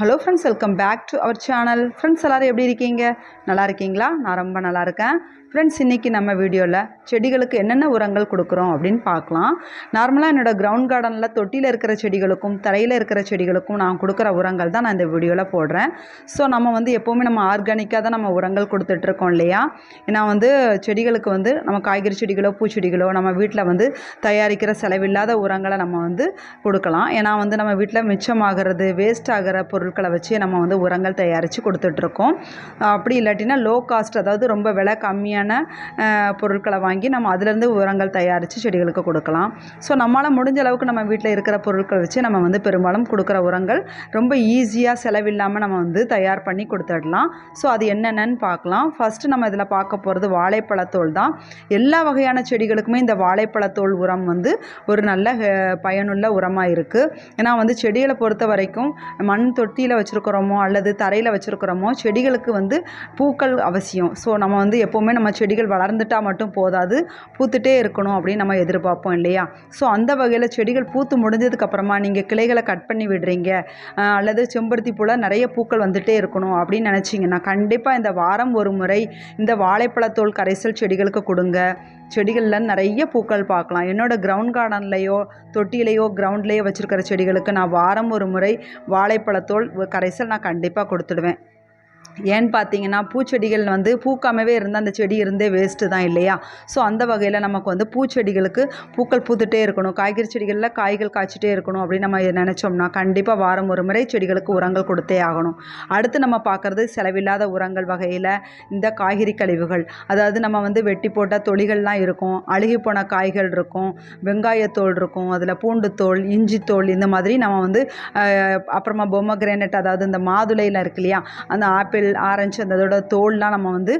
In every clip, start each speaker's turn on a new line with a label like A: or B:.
A: hello friends welcome back to our channel friends எல்லோரும் எப்படி இருக்கீங்க நல்லா இருக்கீங்களா நான் ரொம்ப நல்லா இருக்கேன் ஃப்ரெண்ட்ஸ் இன்றைக்கி நம்ம வீடியோவில் செடிகளுக்கு என்னென்ன உரங்கள் கொடுக்குறோம் அப்படின்னு பார்க்கலாம் நார்மலாக என்னோடய கிரவுண்ட் கார்டனில் தொட்டியில் இருக்கிற செடிகளுக்கும் தரையில் இருக்கிற செடிகளுக்கும் நான் கொடுக்குற உரங்கள் தான் நான் இந்த வீடியோவில் போடுறேன் ஸோ நம்ம வந்து எப்போவுமே நம்ம ஆர்கானிக்காக தான் நம்ம உரங்கள் கொடுத்துட்ருக்கோம் இல்லையா ஏன்னா வந்து செடிகளுக்கு வந்து நம்ம காய்கறி செடிகளோ பூச்செடிகளோ நம்ம வீட்டில் வந்து தயாரிக்கிற செலவில்லாத உரங்களை நம்ம வந்து கொடுக்கலாம் ஏன்னா வந்து நம்ம வீட்டில் மிச்சமாகிறது வேஸ்ட் ஆகிற பொருட்களை வச்சு நம்ம வந்து உரங்கள் தயாரித்து கொடுத்துட்ருக்கோம் அப்படி இல்லாட்டினா லோ காஸ்ட் அதாவது ரொம்ப விலை கம்மியாக தேவையான பொருட்களை வாங்கி நம்ம அதுலேருந்து உரங்கள் தயாரித்து செடிகளுக்கு கொடுக்கலாம் ஸோ நம்மளால் முடிஞ்ச அளவுக்கு நம்ம வீட்டில் இருக்கிற பொருட்கள் வச்சு நம்ம வந்து பெரும்பாலும் கொடுக்குற உரங்கள் ரொம்ப ஈஸியாக செலவில்லாமல் நம்ம வந்து தயார் பண்ணி கொடுத்துடலாம் ஸோ அது என்னென்னு பார்க்கலாம் ஃபஸ்ட்டு நம்ம இதில் பார்க்க போகிறது வாழைப்பழத்தோல் தான் எல்லா வகையான செடிகளுக்குமே இந்த வாழைப்பழத்தோல் உரம் வந்து ஒரு நல்ல பயனுள்ள உரமாக இருக்குது ஏன்னா வந்து செடிகளை பொறுத்த வரைக்கும் மண் தொட்டியில் வச்சுருக்கிறோமோ அல்லது தரையில் வச்சுருக்கிறோமோ செடிகளுக்கு வந்து பூக்கள் அவசியம் ஸோ நம்ம வந்து எப்போவுமே நம்ம செடிகள் வளர்ந்துட்டால் மட்டும் போதாது பூத்துட்டே இருக்கணும் அப்படின்னு நம்ம எதிர்பார்ப்போம் இல்லையா ஸோ அந்த வகையில் செடிகள் பூத்து முடிஞ்சதுக்கப்புறமா நீங்கள் கிளைகளை கட் பண்ணி விடுறீங்க அல்லது செம்பருத்தி பூல நிறைய பூக்கள் வந்துகிட்டே இருக்கணும் அப்படின்னு நினச்சிங்கன்னா கண்டிப்பாக இந்த வாரம் ஒரு முறை இந்த வாழைப்பழத்தோல் கரைசல் செடிகளுக்கு கொடுங்க செடிகளில் நிறைய பூக்கள் பார்க்கலாம் என்னோடய கிரவுண்ட் கார்டன்லேயோ தொட்டிலேயோ கிரவுண்ட்லேயோ வச்சுருக்கிற செடிகளுக்கு நான் வாரம் ஒரு முறை வாழைப்பழத்தோல் கரைசல் நான் கண்டிப்பாக கொடுத்துடுவேன் ஏன்னு பார்த்தீங்கன்னா பூச்செடிகள் வந்து பூக்காமவே இருந்தால் அந்த செடி இருந்தே வேஸ்ட்டு தான் இல்லையா ஸோ அந்த வகையில் நமக்கு வந்து பூச்செடிகளுக்கு பூக்கள் பூத்துட்டே இருக்கணும் காய்கறி செடிகளில் காய்கள் காய்ச்சிட்டே இருக்கணும் அப்படின்னு நம்ம நினச்சோம்னா கண்டிப்பாக வாரம் ஒரு முறை செடிகளுக்கு உரங்கள் கொடுத்தே ஆகணும் அடுத்து நம்ம பார்க்குறது செலவில்லாத உரங்கள் வகையில் இந்த காய்கறி கழிவுகள் அதாவது நம்ம வந்து வெட்டி போட்ட தொழிகள்லாம் இருக்கும் அழுகி போன காய்கள் இருக்கும் வெங்காயத்தோல் இருக்கும் அதில் பூண்டு தோல் இஞ்சி தோல் இந்த மாதிரி நம்ம வந்து அப்புறமா பொம்மை கிரானைட் அதாவது இந்த மாதுளையில் இருக்கு இல்லையா அந்த ஆப்பிள் ஆப்பிள் ஆரஞ்சு அந்த அதோட தோல்லாம் நம்ம வந்து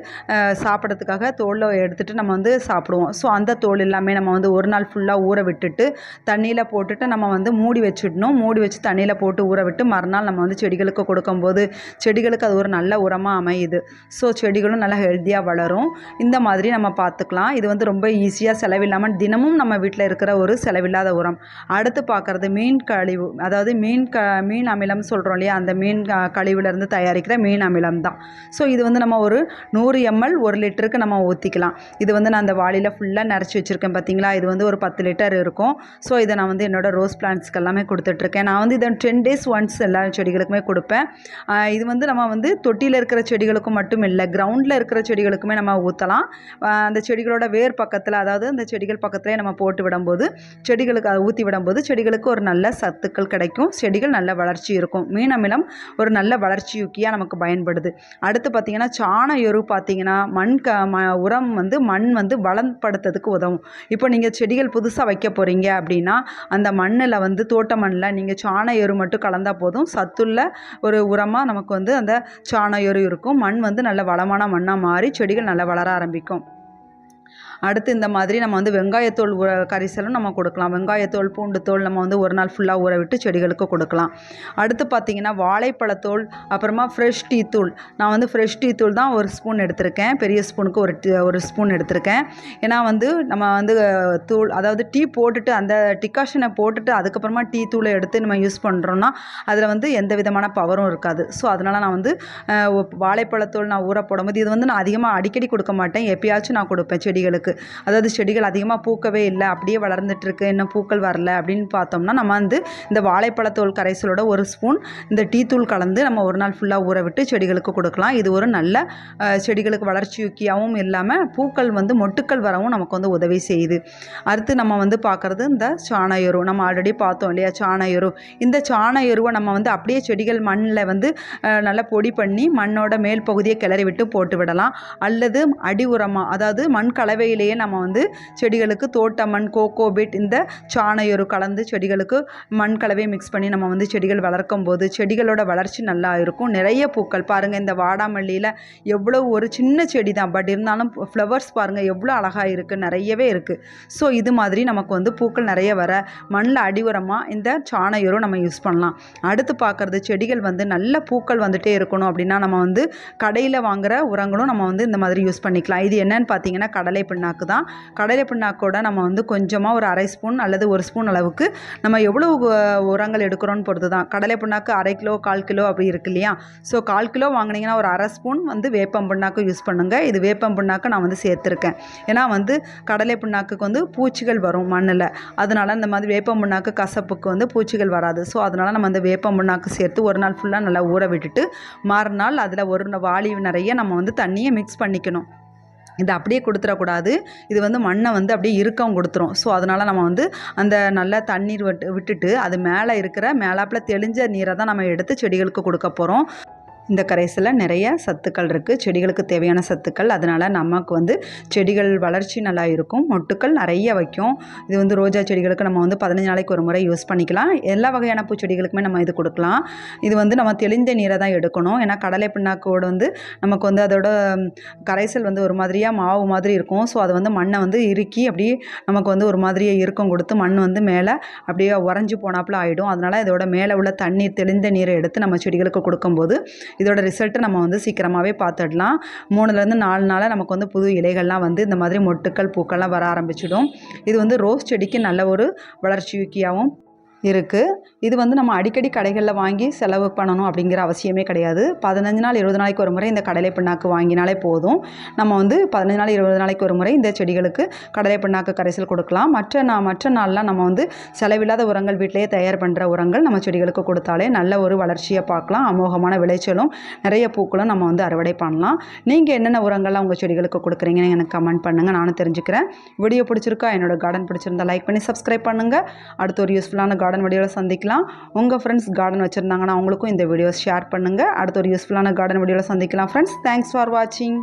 A: சாப்பிட்றதுக்காக தோலை எடுத்துகிட்டு நம்ம வந்து சாப்பிடுவோம் ஸோ அந்த தோல் எல்லாமே நம்ம வந்து ஒரு நாள் ஃபுல்லாக ஊற விட்டுட்டு தண்ணியில் போட்டுட்டு நம்ம வந்து மூடி வச்சிடணும் மூடி வச்சு தண்ணியில் போட்டு ஊற விட்டு மறுநாள் நம்ம வந்து செடிகளுக்கு கொடுக்கும்போது செடிகளுக்கு அது ஒரு நல்ல உரமாக அமையுது ஸோ செடிகளும் நல்லா ஹெல்த்தியாக வளரும் இந்த மாதிரி நம்ம பார்த்துக்கலாம் இது வந்து ரொம்ப ஈஸியாக செலவில்லாமல் தினமும் நம்ம வீட்டில் இருக்கிற ஒரு செலவில்லாத உரம் அடுத்து பார்க்குறது மீன் கழிவு அதாவது மீன் க மீன் அமிலம் சொல்கிறோம் இல்லையா அந்த மீன் கழிவுலேருந்து தயாரிக்கிற மீன் அமிலம் கிராம் தான் ஸோ இது வந்து நம்ம ஒரு நூறு எம்எல் ஒரு லிட்டருக்கு நம்ம ஊற்றிக்கலாம் இது வந்து நான் அந்த வாளியில் ஃபுல்லாக நிறச்சி வச்சுருக்கேன் பார்த்தீங்களா இது வந்து ஒரு பத்து லிட்டர் இருக்கும் ஸோ இதை நான் வந்து என்னோடய ரோஸ் பிளான்ட்ஸ்க்கு எல்லாமே கொடுத்துட்ருக்கேன் நான் வந்து இதை டென் டேஸ் ஒன்ஸ் எல்லா செடிகளுக்குமே கொடுப்பேன் இது வந்து நம்ம வந்து தொட்டியில் இருக்கிற செடிகளுக்கும் மட்டும் இல்லை கிரவுண்டில் இருக்கிற செடிகளுக்குமே நம்ம ஊற்றலாம் அந்த செடிகளோட வேர் பக்கத்தில் அதாவது அந்த செடிகள் பக்கத்துலேயே நம்ம போட்டு விடும்போது செடிகளுக்கு அதை ஊற்றி விடும்போது செடிகளுக்கு ஒரு நல்ல சத்துக்கள் கிடைக்கும் செடிகள் நல்ல வளர்ச்சி இருக்கும் மீன் அமிலம் ஒரு நல்ல வளர்ச்சியூக்கியாக நமக்கு பயன்படுது பயன்படுது அடுத்து பார்த்திங்கன்னா சாண எரு பார்த்தீங்கன்னா மண் க ம உரம் வந்து மண் வந்து படுத்துறதுக்கு உதவும் இப்போ நீங்கள் செடிகள் புதுசாக வைக்க போகிறீங்க அப்படின்னா அந்த மண்ணில் வந்து தோட்ட மண்ணில் நீங்கள் சாண எரு மட்டும் கலந்தால் போதும் சத்துள்ள ஒரு உரமாக நமக்கு வந்து அந்த சாண எரு இருக்கும் மண் வந்து நல்ல வளமான மண்ணாக மாறி செடிகள் நல்லா வளர ஆரம்பிக்கும் அடுத்து இந்த மாதிரி நம்ம வந்து வெங்காயத்தோல் உர கரிசலும் நம்ம கொடுக்கலாம் வெங்காயத்தோல் பூண்டு தோல் நம்ம வந்து ஒரு நாள் ஃபுல்லாக ஊற விட்டு செடிகளுக்கு கொடுக்கலாம் அடுத்து பார்த்திங்கன்னா வாழைப்பழத்தோல் அப்புறமா ஃப்ரெஷ் டீ தூள் நான் வந்து ஃப்ரெஷ் டீ தூள் தான் ஒரு ஸ்பூன் எடுத்திருக்கேன் பெரிய ஸ்பூனுக்கு ஒரு ஒரு ஸ்பூன் எடுத்திருக்கேன் ஏன்னா வந்து நம்ம வந்து தூள் அதாவது டீ போட்டுட்டு அந்த டிகாஷனை போட்டுட்டு அதுக்கப்புறமா டீ தூளை எடுத்து நம்ம யூஸ் பண்ணுறோன்னா அதில் வந்து எந்த விதமான பவரும் இருக்காது ஸோ அதனால் நான் வந்து வாழைப்பழத்தோல் நான் ஊற போடும்போது இது வந்து நான் அதிகமாக அடிக்கடி கொடுக்க மாட்டேன் எப்பயாச்சும் நான் கொடுப்பேன் செடிகளுக்கு இருக்கு அதாவது செடிகள் அதிகமாக பூக்கவே இல்லை அப்படியே வளர்ந்துட்டுருக்கு இன்னும் பூக்கள் வரல அப்படின்னு பார்த்தோம்னா நம்ம வந்து இந்த வாழைப்பழத்தோல் கரைசலோட ஒரு ஸ்பூன் இந்த டீ தூள் கலந்து நம்ம ஒரு நாள் ஃபுல்லாக ஊற விட்டு செடிகளுக்கு கொடுக்கலாம் இது ஒரு நல்ல செடிகளுக்கு வளர்ச்சியுக்கியாகவும் இல்லாமல் பூக்கள் வந்து மொட்டுக்கள் வரவும் நமக்கு வந்து உதவி செய்யுது அடுத்து நம்ம வந்து பார்க்குறது இந்த சாணயரு நம்ம ஆல்ரெடி பார்த்தோம் இல்லையா சாணயரு இந்த சாணயருவை நம்ம வந்து அப்படியே செடிகள் மண்ணில் வந்து நல்லா பொடி பண்ணி மண்ணோட மேல் பகுதியை கிளறி விட்டு போட்டு விடலாம் அல்லது அடி உரமாக அதாவது மண் கலவையில் வீட்டிலேயே நம்ம வந்து செடிகளுக்கு தோட்ட மண் கோகோபிட் இந்த சாணையொரு கலந்து செடிகளுக்கு மண் கலவை மிக்ஸ் பண்ணி நம்ம வந்து செடிகள் வளர்க்கும் போது செடிகளோட வளர்ச்சி நல்லா இருக்கும் நிறைய பூக்கள் பாருங்கள் இந்த வாடாமல்லியில் எவ்வளோ ஒரு சின்ன செடி தான் பட் இருந்தாலும் ஃப்ளவர்ஸ் பாருங்கள் எவ்வளோ அழகாக இருக்குது நிறையவே இருக்குது ஸோ இது மாதிரி நமக்கு வந்து பூக்கள் நிறைய வர மண்ணில் அடி உரமாக இந்த சாணையொரு நம்ம யூஸ் பண்ணலாம் அடுத்து பார்க்குறது செடிகள் வந்து நல்ல பூக்கள் வந்துகிட்டே இருக்கணும் அப்படின்னா நம்ம வந்து கடையில் வாங்குகிற உரங்களும் நம்ம வந்து இந்த மாதிரி யூஸ் பண்ணிக்கலாம் இது என்னன்னு பார்த்தீங்கன்னா கடலை பின்னா பிண்ணாக்கு தான் கடலை பிண்ணாக்கோட நம்ம வந்து கொஞ்சமாக ஒரு அரை ஸ்பூன் அல்லது ஒரு ஸ்பூன் அளவுக்கு நம்ம எவ்வளோ உரங்கள் எடுக்கிறோன்னு பொறுத்து தான் கடலை பிண்ணாக்கு அரை கிலோ கால் கிலோ அப்படி இருக்கு இல்லையா ஸோ கால் கிலோ வாங்கினீங்கன்னா ஒரு அரை ஸ்பூன் வந்து வேப்பம் பிண்ணாக்கு யூஸ் பண்ணுங்கள் இது வேப்பம் பிண்ணாக்கு நான் வந்து சேர்த்துருக்கேன் ஏன்னா வந்து கடலை பிண்ணாக்குக்கு வந்து பூச்சிகள் வரும் மண்ணில் அதனால் இந்த மாதிரி வேப்பம் புண்ணாக்கு கசப்புக்கு வந்து பூச்சிகள் வராது ஸோ அதனால் நம்ம அந்த வேப்பம் புண்ணாக்கு சேர்த்து ஒரு நாள் ஃபுல்லாக நல்லா ஊற விட்டுட்டு மறுநாள் அதில் ஒரு வாளி நிறைய நம்ம வந்து தண்ணியை மிக்ஸ் பண்ணிக்கணும் இதை அப்படியே கொடுத்துடக்கூடாது இது வந்து மண்ணை வந்து அப்படியே இருக்கவும் கொடுத்துரும் ஸோ அதனால் நம்ம வந்து அந்த நல்லா தண்ணீர் விட்டு விட்டுட்டு அது மேலே இருக்கிற மேலாப்பில் தெளிஞ்ச நீரை தான் நம்ம எடுத்து செடிகளுக்கு கொடுக்க போகிறோம் இந்த கரைசலில் நிறைய சத்துக்கள் இருக்குது செடிகளுக்கு தேவையான சத்துக்கள் அதனால் நமக்கு வந்து செடிகள் வளர்ச்சி நல்லா இருக்கும் மொட்டுக்கள் நிறைய வைக்கும் இது வந்து ரோஜா செடிகளுக்கு நம்ம வந்து பதினஞ்சு நாளைக்கு ஒரு முறை யூஸ் பண்ணிக்கலாம் எல்லா வகையான பூச்செடிகளுக்குமே நம்ம இது கொடுக்கலாம் இது வந்து நம்ம தெளிந்த நீரை தான் எடுக்கணும் ஏன்னா கடலை பிண்ணாக்கோடு வந்து நமக்கு வந்து அதோட கரைசல் வந்து ஒரு மாதிரியாக மாவு மாதிரி இருக்கும் ஸோ அது வந்து மண்ணை வந்து இறுக்கி அப்படியே நமக்கு வந்து ஒரு மாதிரியே இறுக்கம் கொடுத்து மண் வந்து மேலே அப்படியே உறைஞ்சி போனாப்புல ஆகிடும் அதனால் இதோட மேலே உள்ள தண்ணீர் தெளிந்த நீரை எடுத்து நம்ம செடிகளுக்கு கொடுக்கும்போது இதோட ரிசல்ட்டை நம்ம வந்து சீக்கிரமாகவே பார்த்துடலாம் மூணுலேருந்து நாலு நாளாக நமக்கு வந்து புது இலைகள்லாம் வந்து இந்த மாதிரி மொட்டுக்கள் பூக்கள்லாம் வர ஆரம்பிச்சிடும் இது வந்து ரோஸ் செடிக்கு நல்ல ஒரு வளர்ச்சியூக்கியாகவும் இருக்குது இது வந்து நம்ம அடிக்கடி கடைகளில் வாங்கி செலவு பண்ணணும் அப்படிங்கிற அவசியமே கிடையாது பதினஞ்சு நாள் இருபது நாளைக்கு ஒரு முறை இந்த கடலை பிண்ணாக்கு வாங்கினாலே போதும் நம்ம வந்து பதினஞ்சு நாள் இருபது நாளைக்கு ஒரு முறை இந்த செடிகளுக்கு கடலை பிண்ணாக்கு கரைசல் கொடுக்கலாம் மற்ற நான் மற்ற நாள்லாம் நம்ம வந்து செலவில்லாத உரங்கள் வீட்டிலேயே தயார் பண்ணுற உரங்கள் நம்ம செடிகளுக்கு கொடுத்தாலே நல்ல ஒரு வளர்ச்சியை பார்க்கலாம் அமோகமான விளைச்சலும் நிறைய பூக்களும் நம்ம வந்து அறுவடை பண்ணலாம் நீங்கள் என்னென்ன உரங்கள்லாம் உங்கள் செடிகளுக்கு கொடுக்குறீங்கன்னு எனக்கு கமெண்ட் பண்ணுங்கள் நானும் தெரிஞ்சுக்கிறேன் வீடியோ பிடிச்சிருக்கா என்னோடய கார்டன் பிடிச்சிருந்தா லைக் பண்ணி சப்ஸ்கிரைப் பண்ணுங்கள் அடுத்த ஒரு யூஸ்ஃபுல்லான கார்டன் கார்டன் வீடியோவில் சந்திக்கலாம் உங்கள் ஃப்ரெண்ட்ஸ் கார்டன் வச்சுருந்தாங்கன்னா அவங்களுக்கும் இந்த வீடியோ ஷேர் பண்ணுங்கள் அடுத்த ஒரு யூஸ்ஃபுல்லான கார்டன் வீடியோவில் சந்திக்கலாம் ஃப்ரெண்ட்ஸ் தேங்க்ஸ் ஃபார் வாட்சிங்